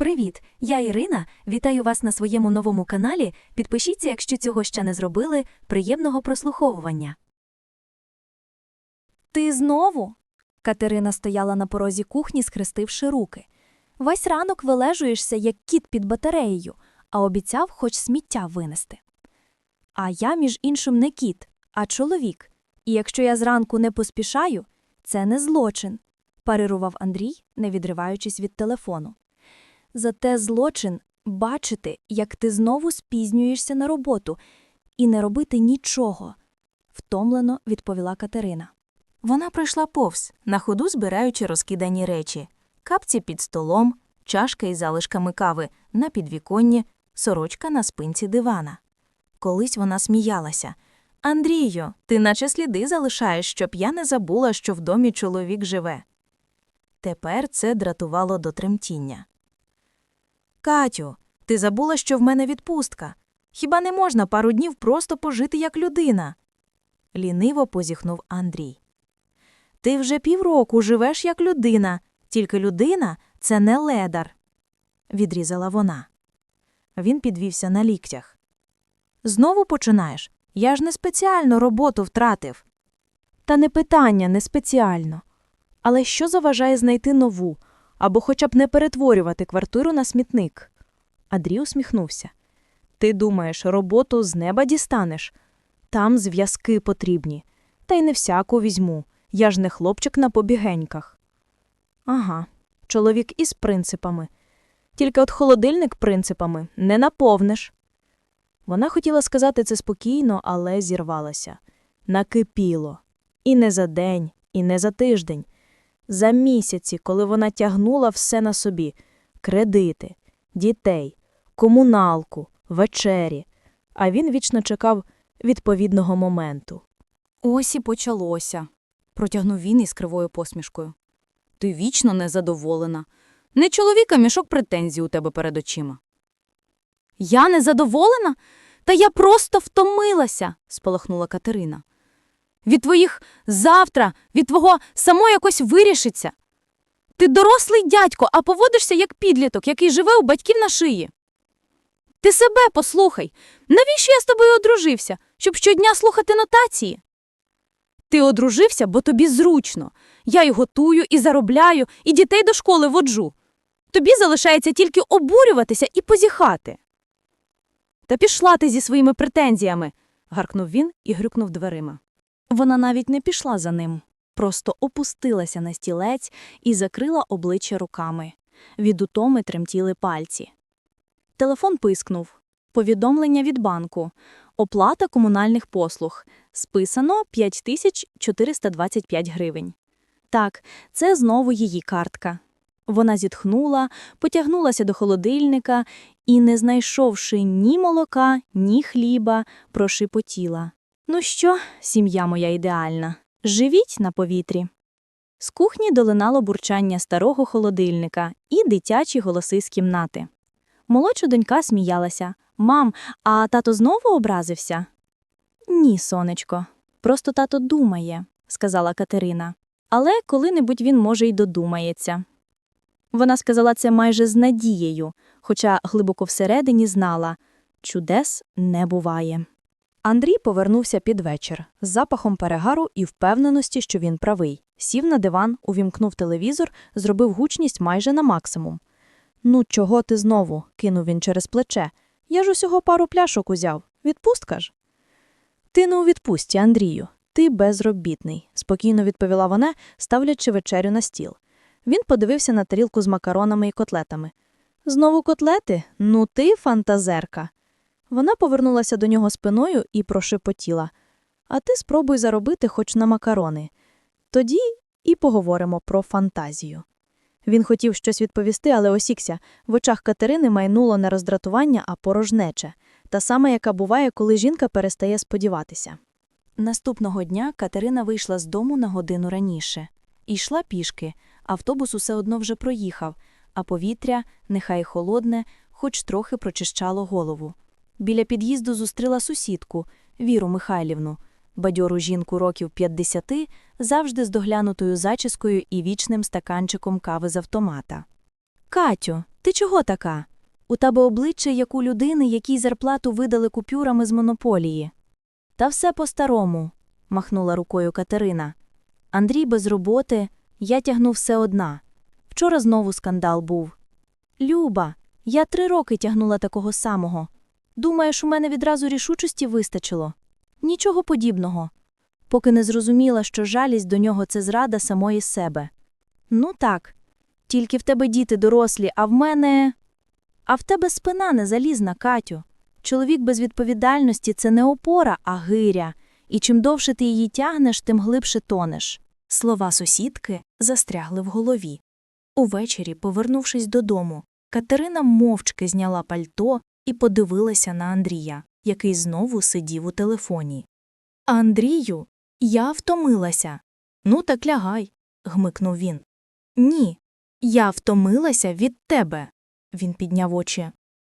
Привіт, я Ірина. Вітаю вас на своєму новому каналі. Підпишіться, якщо цього ще не зробили. Приємного прослуховування. Ти знову? Катерина стояла на порозі кухні, схрестивши руки. Весь ранок вилежуєшся, як кіт під батареєю, а обіцяв хоч сміття винести. А я, між іншим, не кіт, а чоловік. І якщо я зранку не поспішаю, це не злочин, парирував Андрій, не відриваючись від телефону. Зате злочин бачити, як ти знову спізнюєшся на роботу, і не робити нічого, втомлено відповіла Катерина. Вона пройшла повз, на ходу збираючи розкидані речі: капці під столом, чашка із залишками кави на підвіконні, сорочка на спинці дивана. Колись вона сміялася. Андрію, ти наче сліди залишаєш, щоб я не забула, що в домі чоловік живе. Тепер це дратувало до тремтіння. Катю, ти забула, що в мене відпустка. Хіба не можна пару днів просто пожити як людина? ліниво позіхнув Андрій. Ти вже півроку живеш як людина, тільки людина це не ледар, відрізала вона. Він підвівся на ліктях. Знову починаєш? Я ж не спеціально роботу втратив. Та не питання, не спеціально. Але що заважає знайти нову, або хоча б не перетворювати квартиру на смітник? Андрій усміхнувся. Ти думаєш, роботу з неба дістанеш? Там зв'язки потрібні. Та й не всяку візьму. Я ж не хлопчик на побігеньках. Ага, чоловік із принципами. Тільки от холодильник принципами не наповниш. Вона хотіла сказати це спокійно, але зірвалася. Накипіло. І не за день, і не за тиждень. За місяці, коли вона тягнула все на собі кредити, дітей, комуналку, вечері, а він вічно чекав відповідного моменту. Ось і почалося, протягнув він із кривою посмішкою. Ти вічно незадоволена. Не чоловіка мішок претензій у тебе перед очима. Я незадоволена? Та я просто втомилася, спалахнула Катерина. Від твоїх завтра, від твого само якось вирішиться. Ти дорослий дядько, а поводишся як підліток, який живе у батьків на шиї. Ти себе послухай. Навіщо я з тобою одружився? Щоб щодня слухати нотації? Ти одружився, бо тобі зручно. Я й готую, і заробляю, і дітей до школи воджу. Тобі залишається тільки обурюватися і позіхати. Та пішла ти зі своїми претензіями, гаркнув він і грюкнув дверима. Вона навіть не пішла за ним, просто опустилася на стілець і закрила обличчя руками. Від утоми тремтіли пальці. Телефон пискнув. Повідомлення від банку. Оплата комунальних послуг. Списано 5425 гривень. Так, це знову її картка. Вона зітхнула, потягнулася до холодильника і, не знайшовши ні молока, ні хліба, прошепотіла. Ну що, сім'я моя ідеальна, живіть на повітрі. З кухні долинало бурчання старого холодильника і дитячі голоси з кімнати. Молодша донька сміялася. Мам, а тато знову образився? Ні, сонечко. Просто тато думає, сказала Катерина. Але коли-небудь він, може, й додумається. Вона сказала це майже з надією, хоча глибоко всередині знала чудес не буває. Андрій повернувся під вечір з запахом перегару і впевненості, що він правий. Сів на диван, увімкнув телевізор, зробив гучність майже на максимум. Ну, чого ти знову? кинув він через плече. Я ж усього пару пляшок узяв. Відпустка ж. Ти не у відпустці, Андрію. Ти безробітний, спокійно відповіла вона, ставлячи вечерю на стіл. Він подивився на тарілку з макаронами і котлетами. Знову котлети? Ну ти фантазерка. Вона повернулася до нього спиною і прошепотіла. А ти спробуй заробити хоч на макарони. Тоді і поговоримо про фантазію. Він хотів щось відповісти, але осікся. В очах Катерини майнуло не роздратування, а порожнече, та сама, яка буває, коли жінка перестає сподіватися. Наступного дня Катерина вийшла з дому на годину раніше. І йшла пішки. Автобус усе одно вже проїхав, а повітря, нехай холодне, хоч трохи прочищало голову. Біля під'їзду зустріла сусідку Віру Михайлівну, бадьору жінку років 50, завжди з доглянутою зачіскою і вічним стаканчиком кави з автомата. Катю, ти чого така? У тебе обличчя, як у людини, якій зарплату видали купюрами з монополії. Та все по-старому, махнула рукою Катерина. Андрій без роботи, я тягну все одна. Вчора знову скандал був. Люба, я три роки тягнула такого самого. Думаєш, у мене відразу рішучості вистачило? Нічого подібного. Поки не зрозуміла, що жалість до нього це зрада самої себе. Ну так, тільки в тебе діти дорослі, а в мене. А в тебе спина не залізна, Катю. Чоловік без відповідальності це не опора, а гиря, і чим довше ти її тягнеш, тим глибше тонеш. Слова сусідки застрягли в голові. Увечері, повернувшись додому, Катерина мовчки зняла пальто і подивилася на Андрія, який знову сидів у телефоні. Андрію, я втомилася. Ну, так лягай, гмикнув він. Ні, я втомилася від тебе. Він підняв очі.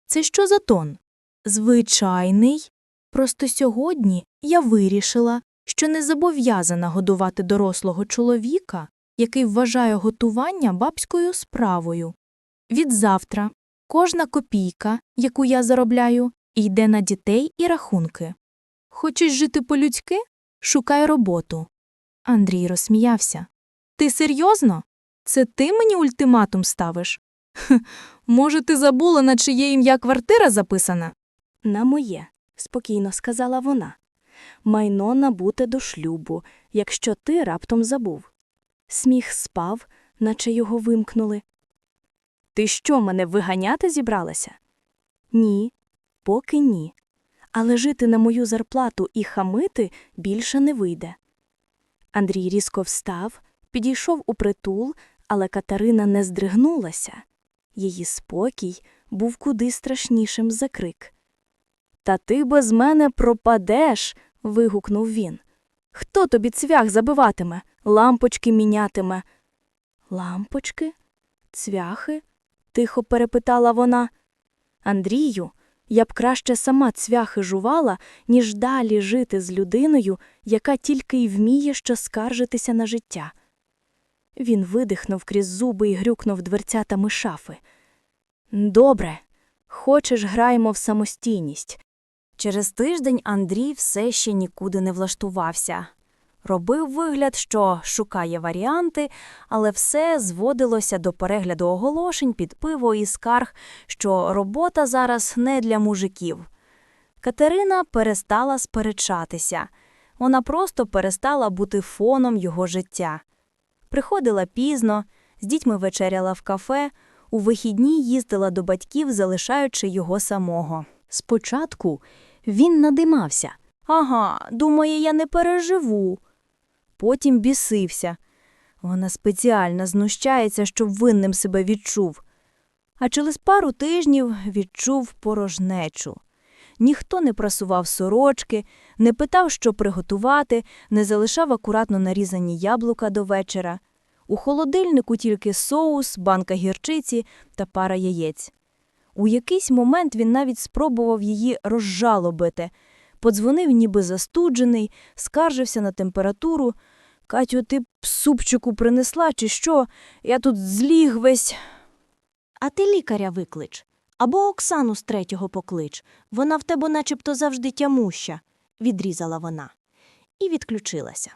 Це що за тон? Звичайний. Просто сьогодні я вирішила, що не зобов'язана годувати дорослого чоловіка, який вважає готування бабською справою. Відзавтра кожна копійка, яку я заробляю, йде на дітей і рахунки. Хочеш жити по-людськи? Шукай роботу. Андрій розсміявся. Ти серйозно? Це ти мені ультиматум ставиш? Хм, може, ти забула, на чиє ім'я квартира записана? На моє, спокійно сказала вона. Майно набуте до шлюбу, якщо ти раптом забув. Сміх спав, наче його вимкнули. Ти що, мене виганяти зібралася? Ні, поки ні. Але жити на мою зарплату і хамити більше не вийде. Андрій різко встав, підійшов у притул, але Катерина не здригнулася. Її спокій був куди страшнішим за крик. Та ти без мене пропадеш. вигукнув він. Хто тобі цвях забиватиме, лампочки мінятиме? Лампочки? Цвяхи? Тихо перепитала вона. Андрію, я б краще сама цвяхи жувала, ніж далі жити з людиною, яка тільки й вміє що скаржитися на життя. Він видихнув крізь зуби і грюкнув дверцятами шафи. Добре, хочеш, граємо в самостійність. Через тиждень Андрій все ще нікуди не влаштувався. Робив вигляд, що шукає варіанти, але все зводилося до перегляду оголошень під пиво і скарг, що робота зараз не для мужиків. Катерина перестала сперечатися. Вона просто перестала бути фоном його життя. Приходила пізно, з дітьми вечеряла в кафе, у вихідні їздила до батьків, залишаючи його самого. Спочатку він надимався. Ага, думає, я не переживу. Потім бісився. Вона спеціально знущається, щоб винним себе відчув. А через пару тижнів відчув порожнечу. Ніхто не прасував сорочки, не питав, що приготувати, не залишав акуратно нарізані яблука до вечора. У холодильнику тільки соус, банка гірчиці та пара яєць. У якийсь момент він навіть спробував її розжалобити. Подзвонив ніби застуджений, скаржився на температуру. Катю, ти супчику принесла, чи що? Я тут зліг весь. А ти лікаря виклич. Або Оксану з третього поклич. Вона в тебе начебто завжди тямуща, відрізала вона. І відключилася.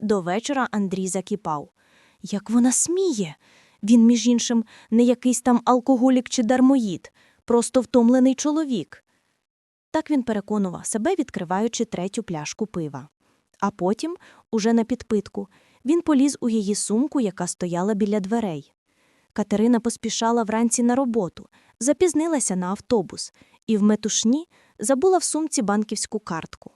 До вечора Андрій закипав. Як вона сміє? Він, між іншим, не якийсь там алкоголік чи дармоїд, просто втомлений чоловік. Так він переконував себе, відкриваючи третю пляшку пива. А потім, уже на підпитку, він поліз у її сумку, яка стояла біля дверей. Катерина поспішала вранці на роботу, запізнилася на автобус і в метушні забула в сумці банківську картку.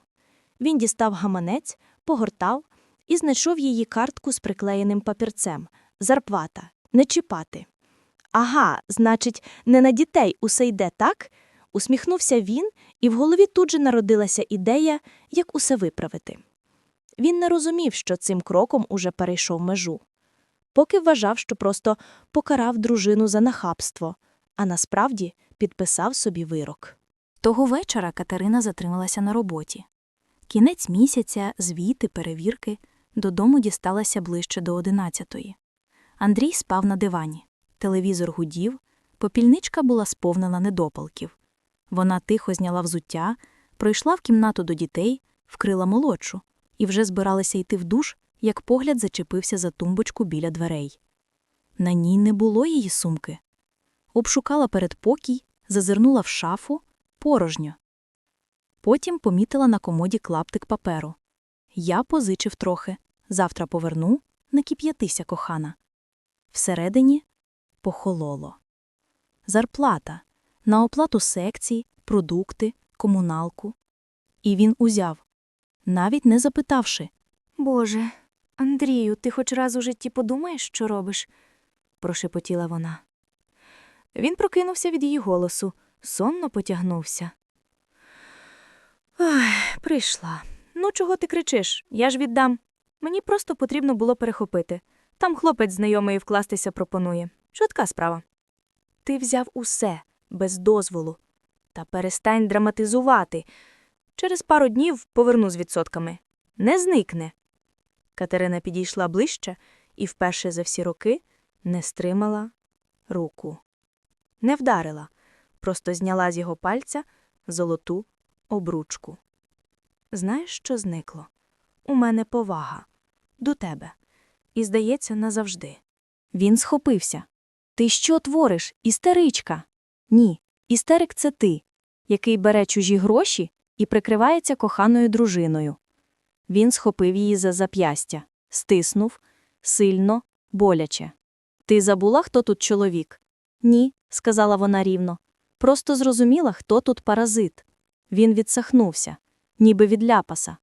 Він дістав гаманець, погортав і знайшов її картку з приклеєним папірцем. Зарплата. Не чіпати. Ага, значить, не на дітей усе йде так? Усміхнувся він, і в голові тут же народилася ідея, як усе виправити. Він не розумів, що цим кроком уже перейшов межу. Поки вважав, що просто покарав дружину за нахабство, а насправді підписав собі вирок. Того вечора Катерина затрималася на роботі. Кінець місяця, звіти, перевірки, додому дісталася ближче до одинадцятої. Андрій спав на дивані. Телевізор гудів, Попільничка була сповнена недопалків. Вона тихо зняла взуття, пройшла в кімнату до дітей, вкрила молодшу, і вже збиралася йти в душ, як погляд зачепився за тумбочку біля дверей. На ній не було її сумки. Обшукала передпокій, зазирнула в шафу порожньо. Потім помітила на комоді клаптик паперу. Я позичив трохи. Завтра поверну, не кип'ятися, кохана. Всередині похололо. Зарплата на оплату секцій, продукти, комуналку. І він узяв, навіть не запитавши. Боже, Андрію, ти хоч раз у житті подумаєш, що робиш? прошепотіла вона. Він прокинувся від її голосу, сонно потягнувся. Ах, прийшла. Ну, чого ти кричиш? Я ж віддам. Мені просто потрібно було перехопити. Там хлопець знайомий вкластися пропонує. Швидка справа. Ти взяв усе, без дозволу. Та перестань драматизувати. Через пару днів поверну з відсотками. Не зникне. Катерина підійшла ближче і вперше за всі роки не стримала руку. Не вдарила, просто зняла з його пальця золоту обручку. Знаєш, що зникло? У мене повага. До тебе. І, здається, назавжди. Він схопився. Ти що твориш, істеричка? Ні, істерик це ти, який бере чужі гроші і прикривається коханою дружиною. Він схопив її за зап'ястя, стиснув, сильно, боляче. Ти забула, хто тут чоловік? Ні, сказала вона рівно. Просто зрозуміла, хто тут паразит. Він відсахнувся, ніби від ляпаса.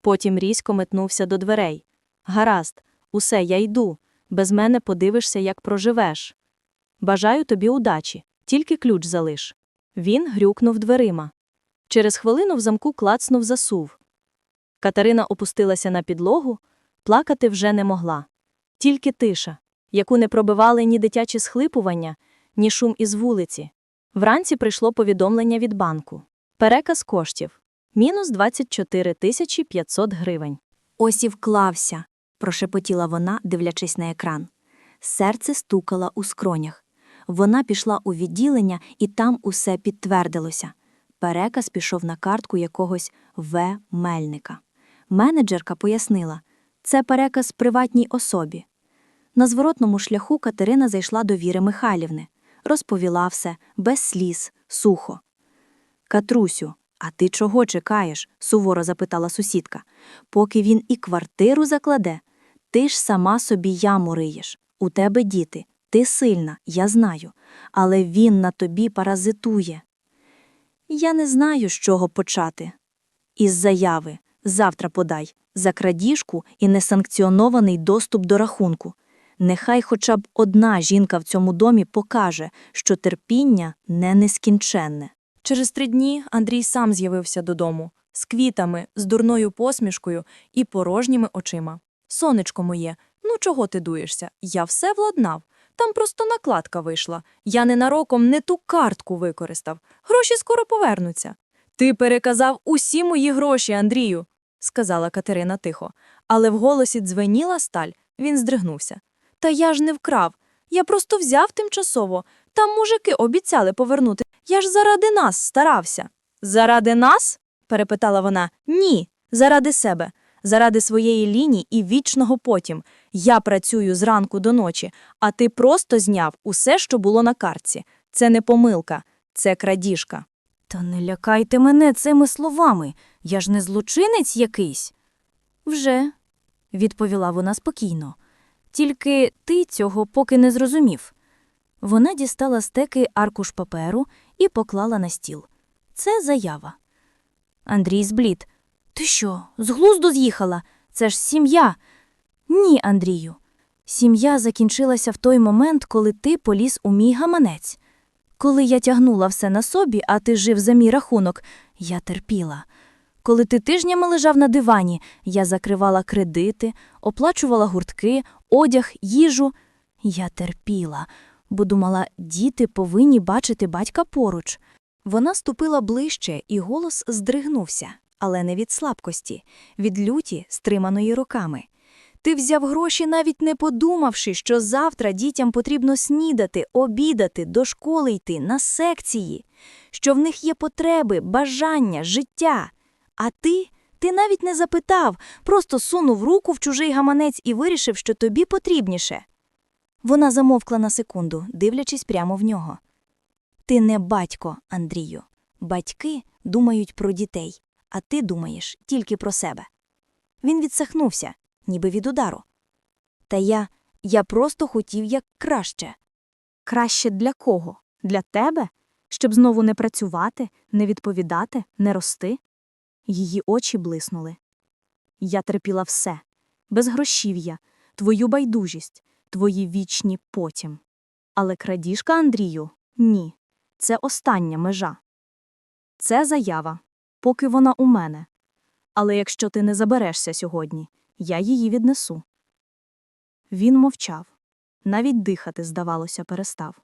Потім різко метнувся до дверей. Гаразд, усе, я йду. Без мене подивишся, як проживеш. Бажаю тобі удачі, тільки ключ залиш. Він грюкнув дверима. Через хвилину в замку клацнув засув. Катерина опустилася на підлогу, плакати вже не могла. Тільки тиша, яку не пробивали ні дитячі схлипування, ні шум із вулиці. Вранці прийшло повідомлення від банку. Переказ коштів. Мінус 24 тисячі 500 гривень. Ось і вклався, прошепотіла вона, дивлячись на екран. Серце стукало у скронях. Вона пішла у відділення, і там усе підтвердилося. Переказ пішов на картку якогось В. Мельника. Менеджерка пояснила це переказ приватній особі. На зворотному шляху Катерина зайшла до Віри Михайлівни, розповіла все без сліз, сухо. Катрусю, а ти чого чекаєш? суворо запитала сусідка. Поки він і квартиру закладе, ти ж сама собі яму риєш. У тебе діти, ти сильна, я знаю, але він на тобі паразитує. Я не знаю, з чого почати. Із заяви завтра подай за крадіжку і несанкціонований доступ до рахунку. Нехай хоча б одна жінка в цьому домі покаже, що терпіння не нескінченне. Через три дні Андрій сам з'явився додому з квітами, з дурною посмішкою і порожніми очима. Сонечко моє, ну чого ти дуєшся? Я все владнав. Там просто накладка вийшла. Я ненароком не ту картку використав. Гроші скоро повернуться. Ти переказав усі мої гроші, Андрію, сказала Катерина тихо. Але в голосі дзвеніла сталь, він здригнувся. Та я ж не вкрав. Я просто взяв тимчасово. Там мужики обіцяли повернути. Я ж заради нас старався. Заради нас? перепитала вона. Ні, заради себе, заради своєї лінії і вічного потім. Я працюю зранку до ночі, а ти просто зняв усе, що було на картці. Це не помилка, це крадіжка. Та не лякайте мене цими словами. Я ж не злочинець якийсь. Вже, відповіла вона спокійно. Тільки ти цього поки не зрозумів. Вона дістала з теки аркуш паперу і поклала на стіл. Це заява. Андрій зблід. Ти що, з глузду з'їхала? Це ж сім'я. Ні, Андрію. Сім'я закінчилася в той момент, коли ти поліз у мій гаманець. Коли я тягнула все на собі, а ти жив за мій рахунок, я терпіла. Коли ти тижнями лежав на дивані, я закривала кредити, оплачувала гуртки, одяг, їжу. Я терпіла, бо думала, діти повинні бачити батька поруч. Вона ступила ближче, і голос здригнувся, але не від слабкості, від люті, стриманої руками. Ти взяв гроші, навіть не подумавши, що завтра дітям потрібно снідати, обідати, до школи йти, на секції, що в них є потреби, бажання, життя. А ти, ти навіть не запитав, просто сунув руку в чужий гаманець і вирішив, що тобі потрібніше. Вона замовкла на секунду, дивлячись прямо в нього. Ти не батько, Андрію. Батьки думають про дітей, а ти думаєш тільки про себе. Він відсахнувся, ніби від удару. Та я, я просто хотів як краще. Краще для кого? Для тебе? Щоб знову не працювати, не відповідати, не рости? Її очі блиснули. Я терпіла все безгрошів'я, твою байдужість, твої вічні потім. Але крадіжка Андрію ні. Це остання межа. Це заява, поки вона у мене. Але якщо ти не заберешся сьогодні, я її віднесу. Він мовчав. Навіть дихати, здавалося, перестав.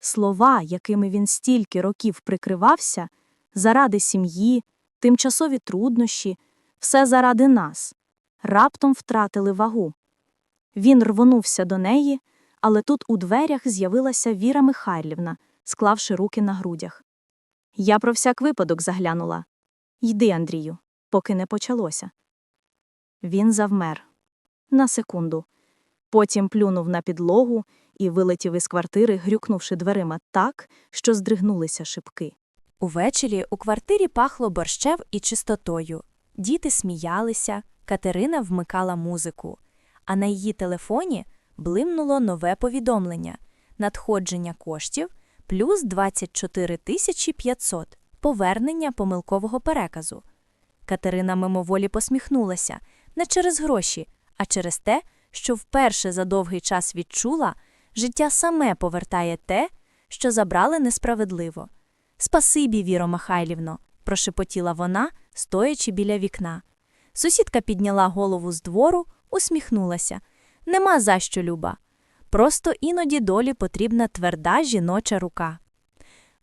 Слова, якими він стільки років прикривався, заради сім'ї, тимчасові труднощі, все заради нас, раптом втратили вагу. Він рвонувся до неї, але тут у дверях з'явилася Віра Михайлівна, склавши руки на грудях. Я про всяк випадок заглянула. Йди, Андрію, поки не почалося. Він завмер. На секунду. Потім плюнув на підлогу і вилетів із квартири, грюкнувши дверима так, що здригнулися шибки. Увечері у квартирі пахло борщев і чистотою. Діти сміялися, Катерина вмикала музику, а на її телефоні блимнуло нове повідомлення надходження коштів плюс 24 тисячі 500, повернення помилкового переказу. Катерина мимоволі посміхнулася не через гроші, а через те, що вперше за довгий час відчула, життя саме повертає те, що забрали несправедливо. Спасибі, Віро Михайлівно, прошепотіла вона, стоячи біля вікна. Сусідка підняла голову з двору, усміхнулася. Нема за що, Люба. Просто іноді долі потрібна тверда жіноча рука.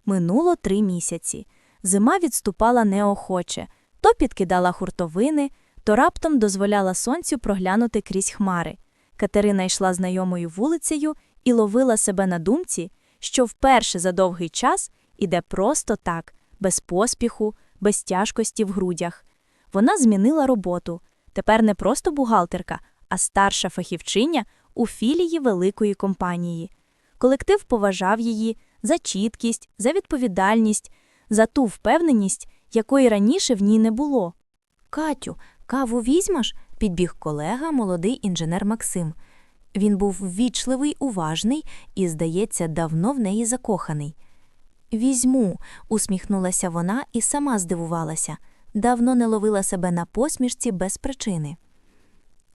Минуло три місяці. Зима відступала неохоче, то підкидала хуртовини, то раптом дозволяла сонцю проглянути крізь хмари. Катерина йшла знайомою вулицею і ловила себе на думці, що вперше за довгий час іде просто так, без поспіху, без тяжкості в грудях. Вона змінила роботу. Тепер не просто бухгалтерка, а старша фахівчиня у філії великої компанії. Колектив поважав її за чіткість, за відповідальність, за ту впевненість, якої раніше в ній не було. Катю, каву візьмеш? підбіг колега, молодий інженер Максим. Він був ввічливий, уважний і, здається, давно в неї закоханий. Візьму, усміхнулася вона і сама здивувалася. Давно не ловила себе на посмішці без причини.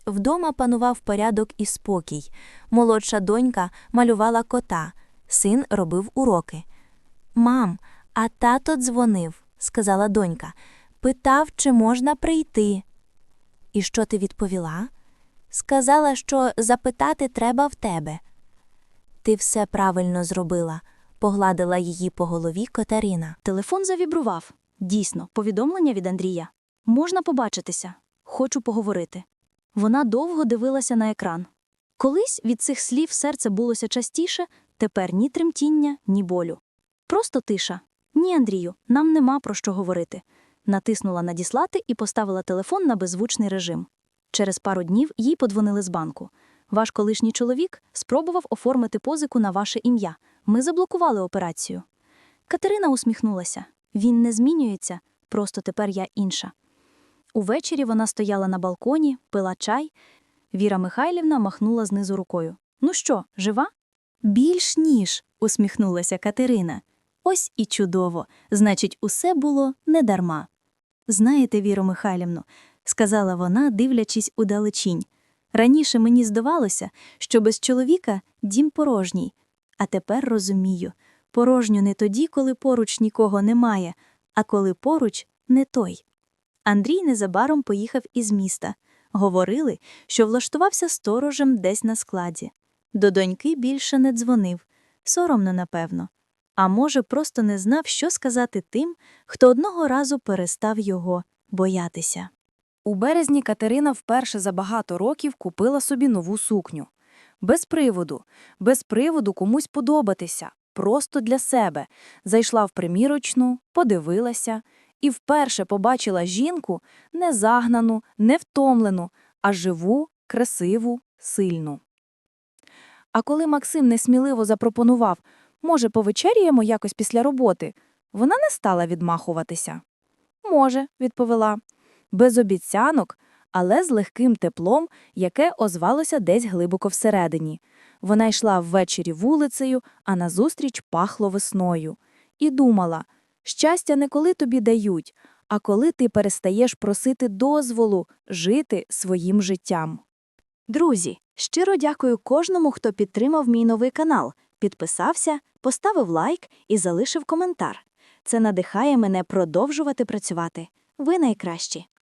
Вдома панував порядок і спокій. Молодша донька малювала кота, син робив уроки. Мам, а тато дзвонив, сказала донька. Питав, чи можна прийти. І що ти відповіла? Сказала, що запитати треба в тебе. Ти все правильно зробила, погладила її по голові Катерина. Телефон завібрував. Дійсно, повідомлення від Андрія. Можна побачитися. Хочу поговорити. Вона довго дивилася на екран. Колись від цих слів серце булося частіше, тепер ні тремтіння, ні болю. Просто тиша. Ні, Андрію, нам нема про що говорити. Натиснула надіслати і поставила телефон на беззвучний режим. Через пару днів їй подзвонили з банку. Ваш колишній чоловік спробував оформити позику на ваше ім'я. Ми заблокували операцію. Катерина усміхнулася. Він не змінюється, просто тепер я інша. Увечері вона стояла на балконі, пила чай. Віра Михайлівна махнула знизу рукою. Ну що, жива? Більш ніж, усміхнулася Катерина. Ось і чудово. Значить, усе було недарма. Знаєте, Віро Михайлівно, сказала вона, дивлячись удалечінь. Раніше мені здавалося, що без чоловіка дім порожній, а тепер розумію порожню не тоді, коли поруч нікого немає, а коли поруч не той. Андрій незабаром поїхав із міста. Говорили, що влаштувався сторожем десь на складі. До доньки більше не дзвонив, соромно, напевно. А може, просто не знав, що сказати тим, хто одного разу перестав його боятися. У березні Катерина вперше за багато років купила собі нову сукню. Без приводу, без приводу комусь подобатися, просто для себе. Зайшла в примірочну, подивилася і вперше побачила жінку не загнану, не втомлену, а живу, красиву, сильну. А коли Максим несміливо запропонував, може, повечеряємо якось після роботи, вона не стала відмахуватися. Може, відповіла, без обіцянок, але з легким теплом, яке озвалося десь глибоко всередині. Вона йшла ввечері вулицею, а назустріч пахло весною. І думала, щастя не коли тобі дають, а коли ти перестаєш просити дозволу жити своїм життям. Друзі, щиро дякую кожному, хто підтримав мій новий канал, підписався, поставив лайк і залишив коментар. Це надихає мене продовжувати працювати. Ви найкращі.